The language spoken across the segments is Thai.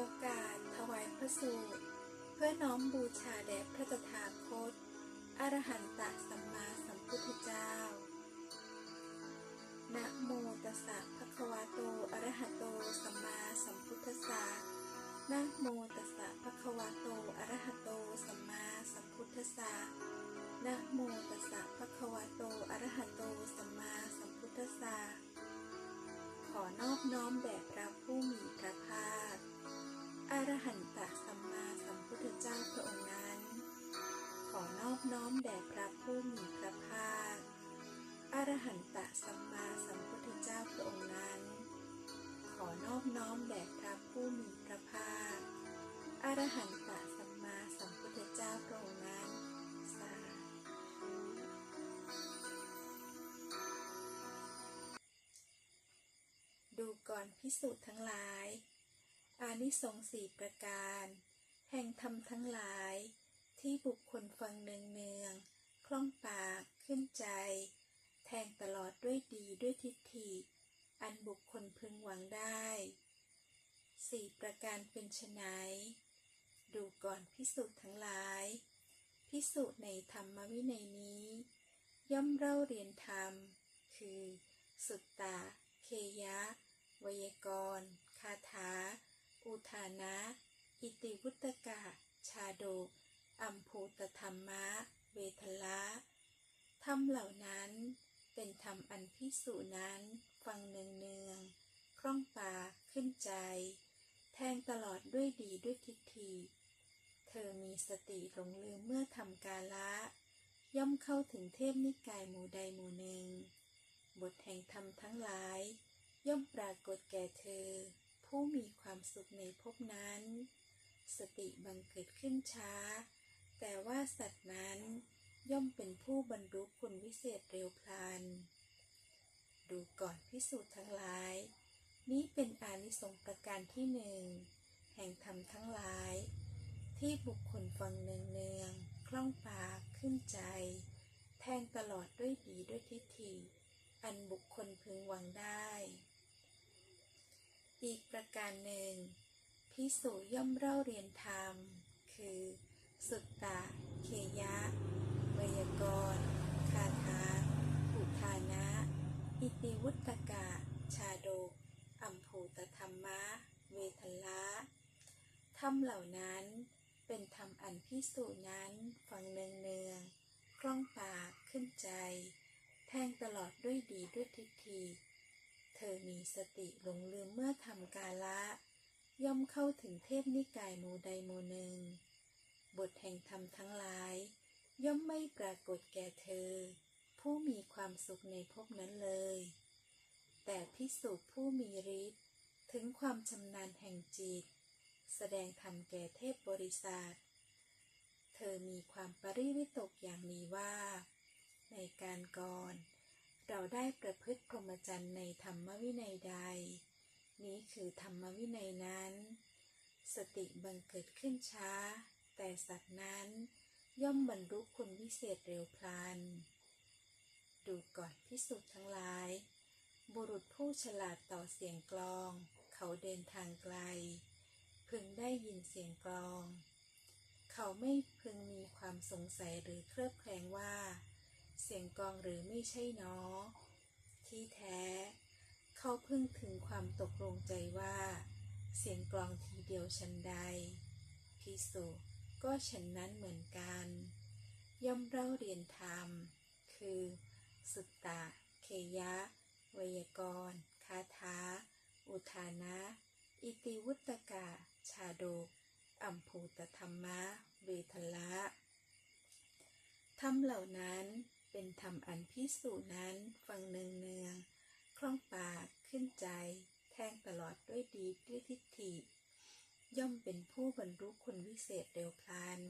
โอกาสถวายพระสูตรเพื่อน้อมบูชาแด่พระตถาคต อรหันตสัมมาสัมพุทธเจ้า นะโมตัสสะภะคะวะโต อรหะโต สัมมาสัมพุทธัสสะนะโมตัสสะภะคะวะโต อรหะโต สัมมาสัมพุทธัสสะนะโมตัสสะภะคะวะโต อรหะโต สัมมาสัมพุทธัสสะขอนอบน้อมแด่ อรหันตะสัมมาสัมพุทธเจ้าพระองค์นั้น ขอนอบน้อมแด่พระผู้มีพระภาคอรหันตะสัมมาสัมพุทธเจ้าพระองค์นั้น ขอนอบน้อมแด่พระผู้มีพระภาคอรหันตะสัมมาสัมพุทธเจ้าพระองค์นั้นสาดูก่อนพิสูจน์ทั้งหลาย อานิสงส์สี่ประการ แห่งธรรมทั้งหลาย ที่บุคคลฟังเนืองเนืองคล่องปากขึ้นใจ แทงตลอดด้วยดีด้วยทิฏฐิ อันบุคคลพึงหวังได้สี่ประการเป็นไฉนดูก่อนพิสูจน์ทั้งหลาย พิสูจน์ในธรรมวินัยนี้ ย่อมเล่าเรียนธรรม คือ สุตตะ เคยะไวยากร คาถา อุทานะ อิติวุตกะ ชาดกอัมภูตธรรมะ เวทละธรรมเหล่านั้นเป็นธรรมอันพิสูจน์นั้นฟังเนืองเนืองๆคล่องปากขึ้นใจ แทงตลอดด้วยดีด้วยทิฏฐิเธอมีสติหลงลืมเมื่อทำกาละ ย่อมเข้าถึงเทพนิกายหมู่ใดหมู่หนึ่ง บทแห่งธรรมทั้งหลาย ย่อมปรากฏแก่เธอ ผู้มีความสุขในภพนั้น สติบังเกิดขึ้นช้า แต่ว่าสัตว์นั้นย่อมเป็นผู้บรรลุคุณวิเศษเร็วพลัน ดูก่อนพิสูจน์ทั้งหลาย นี้เป็นอานิสงส์ประการที่หนึ่ง แห่งธรรมทั้งหลาย ที่บุคคลฟังเนืองเนืองๆคล่องปากขึ้นใจ แทงตลอดด้วยดีด้วยทิฏฐิ อันบุคคลพึงหวังได้ อีกประการหนึ่ง พิสูจย่อมเล่าเรียนธรรม คือ สุตตะ เคยะ ไวยากรณ์คาถาอุทานะ อิติวุตกะ ชาดกอัมภูตธรรมะ เวทละธรรมเหล่านั้น เป็นธรรมอันพิสูจน์นั้นฟังเนืองเนืองๆคล่องปากขึ้นใจ แทงตลอดด้วยดีด้วยทิฏฐิ เธอมีสติหลงลืมเมื่อทำกาละ ย่อมเข้าถึงเทพนิกายหมู่ใดหมู่หนึ่ง บทแห่งธรรมทั้งหลาย ย่อมไม่ปรากฏแก่เธอ ผู้มีความสุขในภพนั้นเลย แต่พิสุผู้มีฤทธิ์ถึงความชำนาญแห่งจิต แสดงธรรมแก่เทพบริษัทเธอมีความปริวิตกอย่างนี้ว่า ในการก่อน เราได้ประพฤติพรหมจรรย์ในธรรมวินัยใด นี้คือธรรมวินัยนั้น สติบังเกิดขึ้นช้า แต่สัตว์นั้นย่อมบรรลุคุณวิเศษเร็วพลัน ดูก่อนพิสุทธ์ทั้งหลาย บุรุษผู้ฉลาดต่อเสียงกลอง เขาเดินทางไกล พึงได้ยินเสียงกลอง เขาไม่พึงมีความสงสัยหรือเคลือบแคลงว่า เสียงกองหรือไม่ใช่หนอ ที่แท้ เขาพึงถึงความตกลงใจว่า เสียงกลองทีเดียวชันใดพิสุก็ฉันนั้นเหมือนกัน ย่อมเล่าเรียนธรรม คือ สุตตะ เคยะ ไวยากรณ์คาถา อุทานะ อิติวุตกะ ชาดกอัมภูตธรรมะ เวทละธรรมเหล่านั้น เป็นธรรมอันพิสูจน์นั้นฟังเนืองเนืองคล่องปากขึ้นใจ แทงตลอดด้วยดีด้วยทิฏฐิ ย่อมเป็นผู้บรรลุคุณวิเศษเร็วพลัน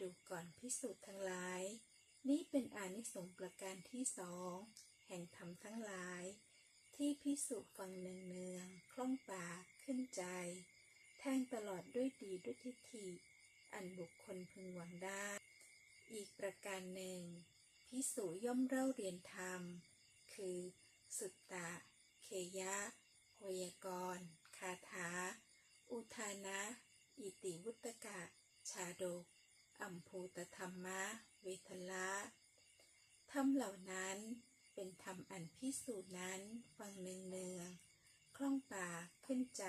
ดูก่อนพิสูจน์ทั้งหลาย นี้เป็นอานิสงส์ประการที่สองแห่งธรรมทั้งหลาย ที่พิสุฟังเนืองเนืองคล่องปากขึ้นใจ แทงตลอดด้วยดีด้วยทิฏฐิ อันบุคคลพึงหวังได้ อีกประการหนึ่งพิสุย่อมเล่าเรียนธรรม คือ สุตตะ เคยะไวยากรคาถา อุทานะ อิติวุตกะ ชาดกอัมภูตธรรมะ เวทละธรรมเหล่านั้นเป็นธรรมอันพิสูจน์นั้นฟังเนืองเนืองๆคล่องปากขึ้นใจ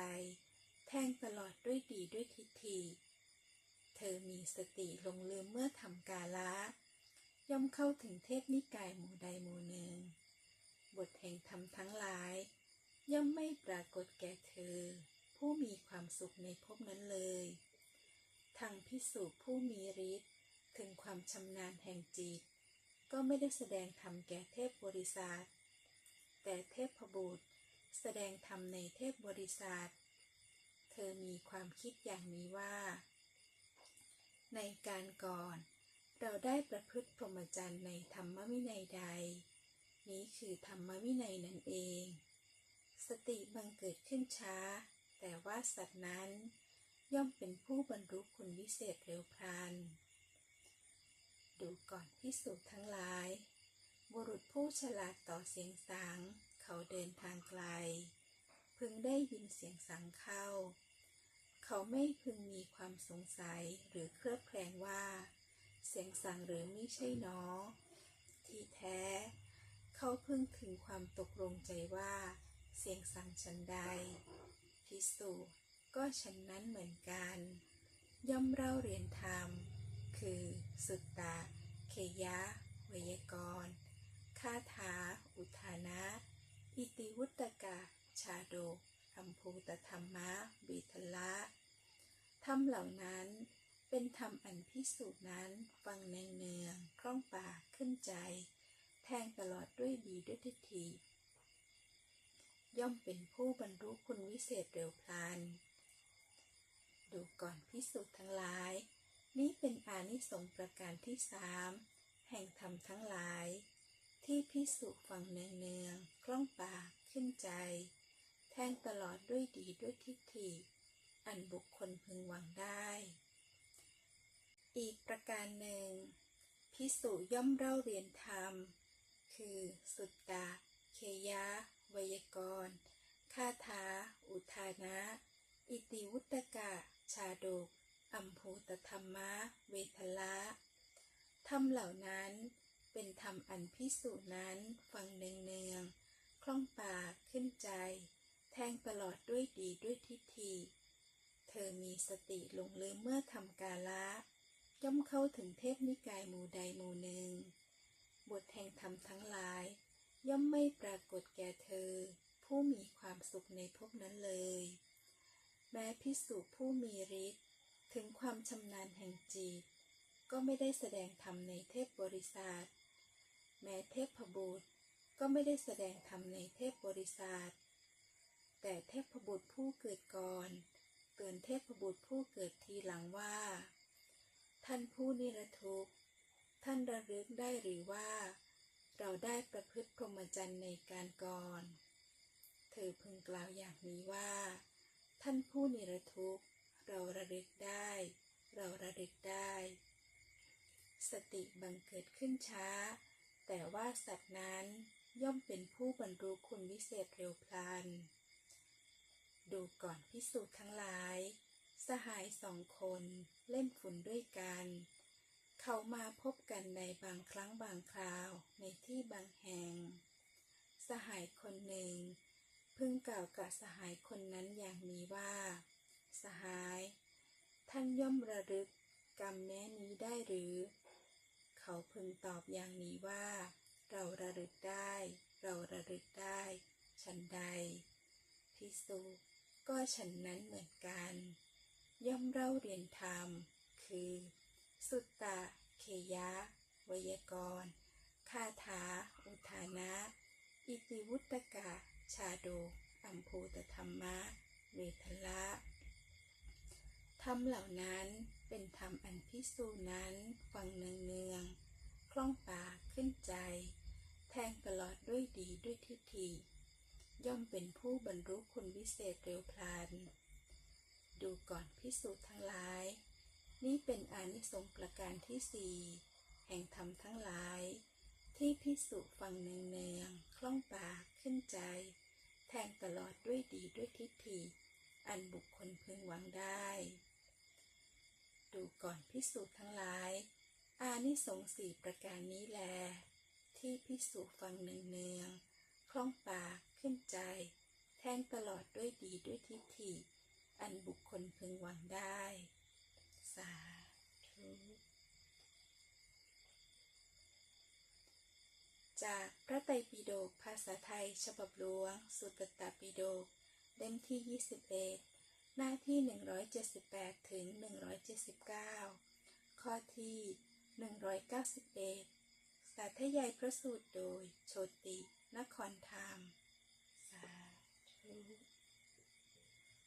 แทงตลอดด้วยดีด้วยทิฏฐิ เธอมีสติลงลืมเมื่อทำกาละ ย่อมเข้าถึงเทพนิกายหมู่ใดหมู่หนึ่ง บทแห่งธรรมทั้งหลาย ย่อมไม่ปรากฏแก่เธอ ผู้มีความสุขในภพนั้นเลยทางพิสูจผู้มีฤทธิ์ถึงความชำนาญแห่งจิต ก็ไม่ได้แสดงธรรมแก่เทพบริษัทแต่เทพบุตรแสดงธรรมในเทพบริษัทเธอมีความคิดอย่างนี้ว่า ในการก่อน เราได้ประพฤติพรหมจรรย์ในธรรมวินัยใด นี้คือธรรมวินัยนั่นเอง สติบังเกิดขึ้นช้า แต่ว่าสัตว์นั้นย่อมเป็นผู้บรรลุคุณวิเศษเร็วพลัน ดูก่อนพิสูจน์ทั้งหลาย บุรุษผู้ฉลาดต่อเสียงสัง เขาเดินทางไกล พึงได้ยินเสียงสังเข้า เขาไม่พึงมีความสงสัยหรือเครือบแคลงว่า เสียงสั่งหรือไม่ใช่นอที่แท้ เขาพึงถึงความตกลงใจว่า เสียงสั่งฉันใดพิสูจน์ก็ฉันนั้นเหมือนกัน ย่อมเล่าเรียนธรรม คือสุตตะเคยะไวยากรคาถา อุทานะ อิติวุตกะ ชาดกอัมภูตธรรมะบิทละ ธรรมเหล่านั้นเป็นธรรมอันพิสูจน์นั้นฟังเนืองเนืองๆคล่องปากขึ้นใจ แทงตลอดด้วยดีด้วยทิฏฐิย่อมเป็นผู้บรรลุคุณวิเศษเร็วพลัน ดูก่อนพิสูจน์ทั้งหลาย นี้เป็นอานิสงส์ประการที่สามแห่งธรรมทั้งหลาย ที่พิสุฟังเนืองเนืองๆคล่องปากขึ้นใจ แทงตลอดด้วยดีด้วยทิฏฐิ อันบุคคลพึงหวังได้ อีกประการหนึ่ง พิสุย่อมเล่าเรียนธรรม คือสุตตะ เคยะ ไวยากรณ์คาถา อุทานะ อิติวุตกะ ชาดก อัมภูตธรรมะ เวทละธรรมเหล่านั้นเป็นธรรมอันพิสูจน์นั้นฟังเนืองเนืองๆคล่องปากขึ้นใจ แทงตลอดด้วยดีด้วยทิฏฐิ อมีสติหลงลืมเมื่อทำกาละ ย่อมเข้าถึงเทพนิกายหมู่ใดหมู่หนึ่ง บทแห่งธรรมทั้งหลาย ย่อมไม่ปรากฏแก่เธอ ผู้มีความสุขในภพนั้นเลย แม้พิสุผู้มีฤทธิ์ถึงความชำนาญแห่งจิต ก็ไม่ได้แสดงธรรมในเทพบริษัทแม้เทพบุตรก็ไม่ได้แสดงธรรมในเทพบริษัทแต่เทพบุตรผู้เกิดก่อน เตือนเทพบุตรผู้เกิดทีหลังว่า ท่านผู้นิรทุกข์ ท่านระลึกได้หรือว่า เราได้ประพฤติพรหมจรรย์ในการก่อน เธอพึงกล่าวอย่างนี้ว่า ท่านผู้นิรทุกข์ เราระลึกได้ เราระลึกได้ สติบังเกิดขึ้นช้า แต่ว่าสัตว์นั้นย่อมเป็นผู้บรรลุคุณวิเศษเร็วพลัน ดูก่อนพิสูจน์ทั้งหลาย สหายสองคนเล่นฝุ่นด้วยกัน เขามาพบกันในบางครั้งบางคราวในที่บางแห่ง สหายคนหนึ่ง พึงกล่าวกับสหายคนนั้นอย่างนี้ว่า สหาย ท่านย่อมระลึกกรรมแม้นี้ได้หรือ เขาพึงตอบอย่างนี้ว่า เราระลึกได้ เราระลึกได้ ฉันใดพิสุ ก็ฉันนั้นเหมือนกัน ย่อมเล่าเรียนธรรม คือ สุตตะ เคยะไวยากรณ์คาถา อุทานะ อิติวุตกะ ชาโดอัมภูตธรรมะ เวทละธรรมเหล่านั้นเป็นธรรมอันพิสูจน์นั้นฟังเนืองเนืองๆคล่องปากขึ้นใจ แทงตลอดด้วยดีด้วยทิฏฐิ ย่อมเป็นผู้บรรลุคุณวิเศษเร็วพลัน ดูก่อนพิสูจน์ทั้งหลาย นี่เป็นอานิสงส์ประการที่สี่แห่งธรรมทั้งหลาย ที่พิสุฟังเนืองๆคล่องปากขึ้นใจ แทงตลอดด้วยดีด้วยทิฏฐิอันบุคคลพึงหวังได้ ดูก่อนพิสูจน์ทั้งหลาย อานิสงส์สี่ประการนี้แล ที่พิสูจน์ฟังเนืองๆคล่องปาก ขึ้นใจ แทงตลอดด้วยดีด้วยทิฏฐิ อันบุคคลพึงหวังได้ สาธุจากพระไตรปิฎกภาษาไทย ฉบับหลวง สุตตตปิฎกเล่มที่ 21 หน้าที่ 178 ถึง 179 ข้อที่ 191 สาธยายพระสูตรโดย โชติ นครธรรม Mm-hmm.